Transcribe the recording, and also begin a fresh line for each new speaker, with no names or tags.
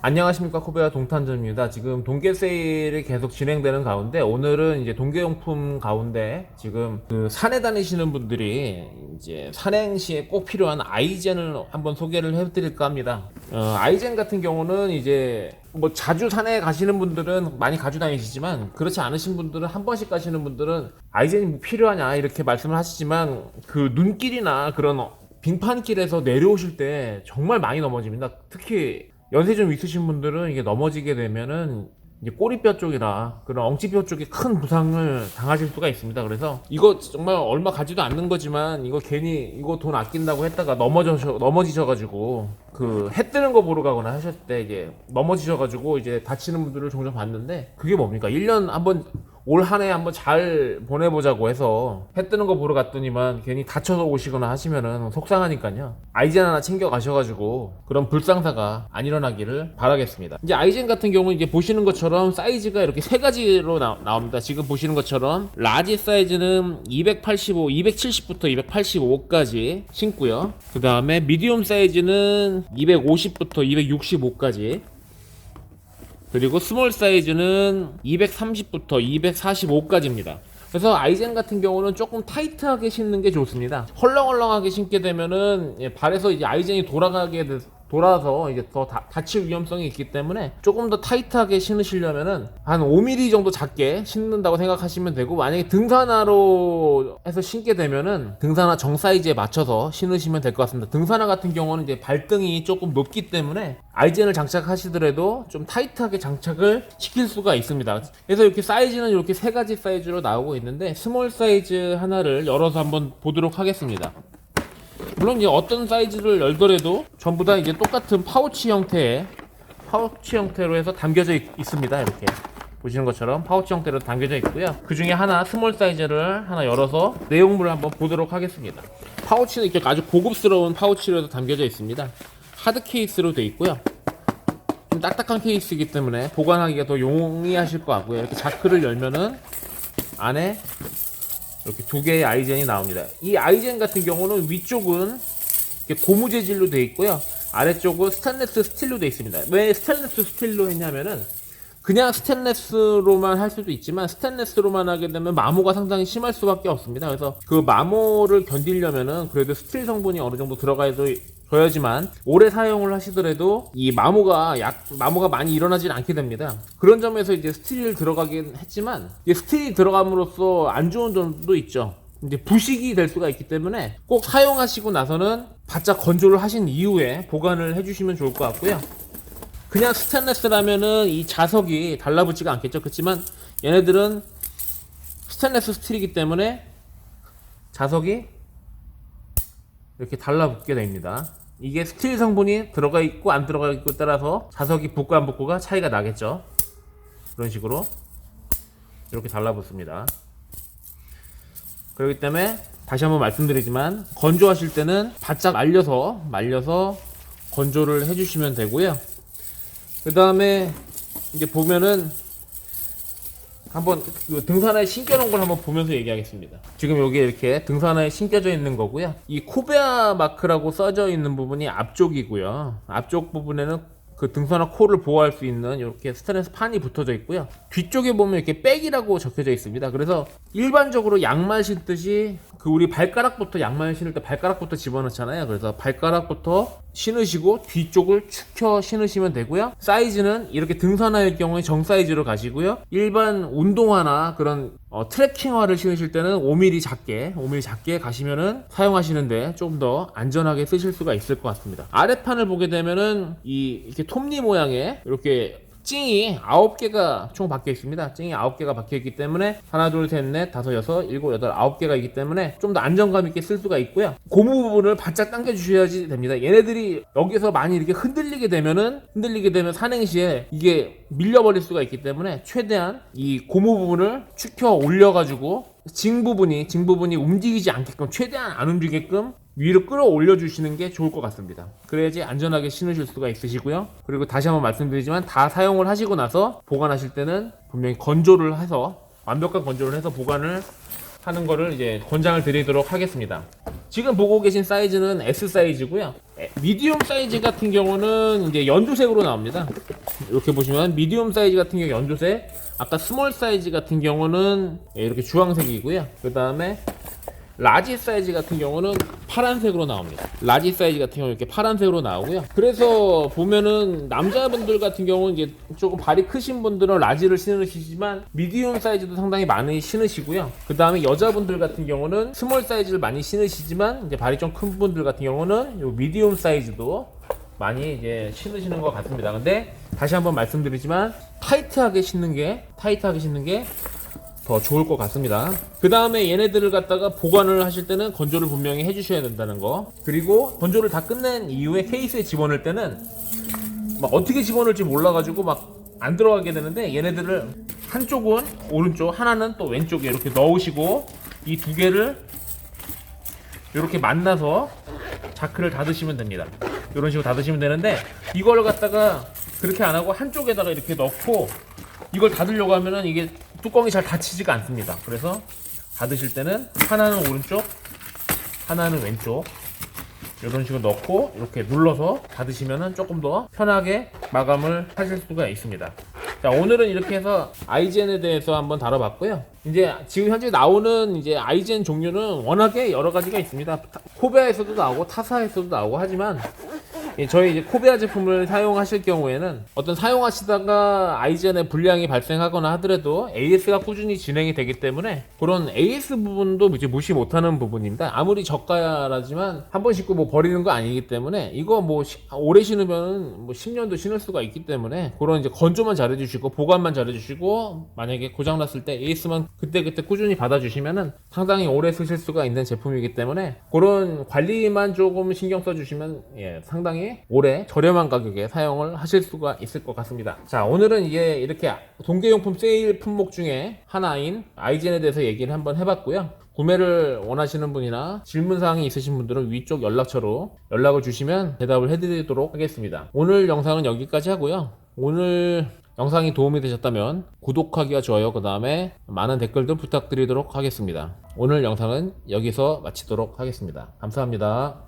안녕하십니까 코베아 동탄점입니다. 지금 동계 세일이 계속 진행되는 가운데 오늘은 이제 동계용품 가운데 지금 그 산에 다니시는 분들이 이제 산행 시에 꼭 필요한 아이젠을 한번 소개를 해드릴까 합니다. 어, 아이젠 같은 경우는 이제 뭐 자주 산에 가시는 분들은 많이 가지고 다니시지만 그렇지 않으신 분들은 한 번씩 가시는 분들은 아이젠이 뭐 필요하냐 이렇게 말씀을 하시지만 그 눈길이나 그런 빙판길에서 내려오실 때 정말 많이 넘어집니다. 특히 연세 좀 있으신 분들은 이게 넘어지게 되면은 이제 꼬리뼈 쪽이나 그런 엉치뼈 쪽에 큰 부상을 당하실 수가 있습니다. 그래서 이거 정말 얼마 가지도 않는 거지만 이거 괜히 이거 돈 아낀다고 했다가 넘어져 넘어지셔가지고 그 해 뜨는 거 보러 가거나 하셨을 때 이게 넘어지셔가지고 이제 다치는 분들을 종종 봤는데 그게 뭡니까? 1년 한번 올 한 해 한번 잘 보내보자고 해서 해 뜨는 거 보러 갔더니만 괜히 다쳐서 오시거나 하시면은 속상하니까요. 아이젠 하나 챙겨 가셔가지고 그런 불상사가 안 일어나기를 바라겠습니다. 이제 아이젠 같은 경우는 이제 보시는 것처럼 사이즈가 이렇게 세 가지로 나, 나옵니다. 지금 보시는 것처럼 라지 사이즈는 285, 270부터 285까지 신고요. 그 다음에 미디움 사이즈는 250부터 265까지 그리고 스몰 사이즈는 230부터 245까지입니다. 그래서 아이젠 같은 경우는 조금 타이트하게 신는 게 좋습니다. 헐렁헐렁하게 신게 되면은 예, 발에서 이제 아이젠이 돌아가게 돼- 돌아서 이제 더 다, 다칠 위험성이 있기 때문에 조금 더 타이트하게 신으시려면은 한 5mm 정도 작게 신는다고 생각하시면 되고 만약에 등산화로 해서 신게 되면은 등산화 정 사이즈에 맞춰서 신으시면 될 것 같습니다. 등산화 같은 경우는 이제 발등이 조금 높기 때문에 아이젠을 장착하시더라도 좀 타이트하게 장착을 시킬 수가 있습니다. 그래서 이렇게 사이즈는 이렇게 세 가지 사이즈로 나오고 있는데 스몰 사이즈 하나를 열어서 한번 보도록 하겠습니다. 물론 이제 어떤 사이즈를 열더라도 전부 다 이제 똑같은 파우치 형태의 파우치 형태로 해서 담겨져 있, 있습니다. 이렇게 보시는 것처럼 파우치 형태로 담겨져 있고요. 그 중에 하나 스몰 사이즈를 하나 열어서 내용물을 한번 보도록 하겠습니다. 파우치는 이렇게 아주 고급스러운 파우치로 담겨져 있습니다. 하드 케이스로 되어 있고요. 좀 딱딱한 케이스이기 때문에 보관하기가 더 용이하실 것 같고요. 이렇게 자크를 열면은 안에 이렇게 두 개의 아이젠이 나옵니다. 이 아이젠 같은 경우는 위쪽은 고무 재질로 되어 있고요. 아래쪽은 스테인레스 스틸로 되어 있습니다. 왜 스테인레스 스틸로 했냐면은 그냥 스테인레스로만 할 수도 있지만 스테인레스로만 하게 되면 마모가 상당히 심할 수밖에 없습니다. 그래서 그 마모를 견디려면은 그래도 스틸 성분이 어느 정도 들어가야 줘야지만 오래 사용을 하시더라도 이 마모가 약 마모가 많이 일어나진 않게 됩니다. 그런 점에서 이제 스틸 들어가긴 했지만 이 스틸이 들어감으로써 안 좋은 점도 있죠. 이제 부식이 될 수가 있기 때문에 꼭 사용하시고 나서는 바짝 건조를 하신 이후에 보관을 해주시면 좋을 것 같고요. 그냥 스테인레스라면은 이 자석이 달라붙지가 않겠죠. 그렇지만 얘네들은 스테인레스 스틸이기 때문에 자석이 이렇게 달라붙게 됩니다. 이게 스틸 성분이 들어가 있고 안 들어가 있고 따라서 자석이 붙고 안 붙고가 차이가 나겠죠. 그런 식으로 이렇게 달라붙습니다. 그렇기 때문에 다시 한번 말씀드리지만 건조하실 때는 바짝 말려서 말려서 건조를 해주시면 되고요. 그 다음에 이제 보면은 한번 그 등산화에 신겨놓은 걸 한번 보면서 얘기하겠습니다. 지금 여기 이렇게 등산화에 신겨져 있는 거고요. 이 코베아 마크라고 써져 있는 부분이 앞쪽이고요. 앞쪽 부분에는 그 등산화 코를 보호할 수 있는 이렇게 스테인레스 판이 붙어져 있고요. 뒤쪽에 보면 이렇게 백이라고 적혀져 있습니다. 그래서 일반적으로 양말 신듯이 그 우리 발가락부터 양말 신을 때 발가락부터 집어넣잖아요. 그래서 발가락부터 신으시고 뒤쪽을 축혀 신으시면 되고요. 사이즈는 이렇게 등산화일 경우에 정 사이즈로 가시고요. 일반 운동화나 그런 어, 트레킹화를 신으실 때는 5mm 작게 5mm 작게 가시면은 사용하시는데 좀 더 안전하게 쓰실 수가 있을 것 같습니다. 아래판을 보게 되면은 이 이렇게 톱니 모양의 이렇게 찡이 9개가 총 박혀 있습니다. 찡이 9개가 박혀 있기 때문에 하나, 둘, 셋, 넷, 다섯, 여섯, 일곱, 여덟, 아홉 개가 있기 때문에 좀 더 안정감 있게 쓸 수가 있고요. 고무 부분을 바짝 당겨 주셔야지 됩니다. 얘네들이 여기서 많이 이렇게 흔들리게 되면은 흔들리게 되면 산행 시에 이게 밀려버릴 수가 있기 때문에 최대한 이 고무 부분을 축혀 올려 가지고 징 부분이 징 부분이 움직이지 않게끔 최대한 안 움직이게끔 위로 끌어올려 주시는 게 좋을 것 같습니다. 그래야지 안전하게 신으실 수가 있으시고요. 그리고 다시 한번 말씀드리지만 다 사용을 하시고 나서 보관하실 때는 분명히 건조를 해서 완벽한 건조를 해서 보관을 하는 거를 이제 권장을 드리도록 하겠습니다. 지금 보고 계신 사이즈는 S 사이즈고요. 에, 미디움 사이즈 같은 경우는 이제 연두색으로 나옵니다. 이렇게 보시면 미디움 사이즈 같은 경우 연두색, 아까 스몰 사이즈 같은 경우는 예, 이렇게 주황색이고요. 그 다음에 라지 사이즈 같은 경우는 파란색으로 나옵니다. 라지 사이즈 같은 경우 이렇게 파란색으로 나오고요. 그래서 보면은 남자분들 같은 경우는 이제 조금 발이 크신 분들은 라지를 신으시지만 미디움 사이즈도 상당히 많이 신으시고요. 그 다음에 여자분들 같은 경우는 스몰 사이즈를 많이 신으시지만 이제 발이 좀 큰 분들 같은 경우는 요 미디움 사이즈도 많이 이제 신으시는 것 같습니다. 근데 다시 한번 말씀드리지만 타이트하게 신는 게 타이트하게 신는 게 더 좋을 것 같습니다. 그 다음에 얘네들을 갖다가 보관을 하실 때는 건조를 분명히 해주셔야 된다는 거. 그리고 건조를 다 끝낸 이후에 케이스에 집어넣을 때는 막 어떻게 집어넣을지 몰라가지고 막 안 들어가게 되는데 얘네들을 한쪽은 오른쪽, 하나는 또 왼쪽에 이렇게 넣으시고 이 두 개를 이렇게 만나서 자크를 닫으시면 됩니다. 이런 식으로 닫으시면 되는데 이걸 갖다가 그렇게 안 하고 한쪽에다가 이렇게 넣고 이걸 닫으려고 하면은 이게 뚜껑이 잘 닫히지가 않습니다. 그래서 닫으실 때는 하나는 오른쪽, 하나는 왼쪽 이런 식으로 넣고 이렇게 눌러서 닫으시면은 조금 더 편하게 마감을 하실 수가 있습니다. 자 오늘은 이렇게 해서 아이젠에 대해서 한번 다뤄봤고요. 이제 지금 현재 나오는 이제 아이젠 종류는 워낙에 여러 가지가 있습니다. 타- 코베아에서도 나오고 타사에서도 나오고 하지만 예, 저희 이제 코베아 제품을 사용하실 경우에는 어떤 사용하시다가 아이젠에 불량이 발생하거나 하더라도 AS가 꾸준히 진행이 되기 때문에 그런 AS 부분도 이제 무시 못하는 부분입니다. 아무리 저가라지만 한 번 신고 뭐 버리는 거 아니기 때문에 이거 뭐 시- 오래 신으면 뭐 10년도 신을 수가 있기 때문에 그런 이제 건조만 잘해주시고 보관만 잘해주시고 만약에 고장 났을 때 AS만 그때 그때 꾸준히 받아주시면은 상당히 오래 쓰실 수가 있는 제품이기 때문에 그런 관리만 조금 신경 써주시면 예, 상당히 오래 저렴한 가격에 사용을 하실 수가 있을 것 같습니다. 자 오늘은 이게 이렇게 동계용품 세일 품목 중에 하나인 아이젠에 대해서 얘기를 한번 해봤고요. 구매를 원하시는 분이나 질문 사항이 있으신 분들은 위쪽 연락처로 연락을 주시면 대답을 해드리도록 하겠습니다. 오늘 영상은 여기까지 하고요. 오늘 영상이 도움이 되셨다면 구독하기와 좋아요 그 다음에 많은 댓글도 부탁드리도록 하겠습니다. 오늘 영상은 여기서 마치도록 하겠습니다. 감사합니다.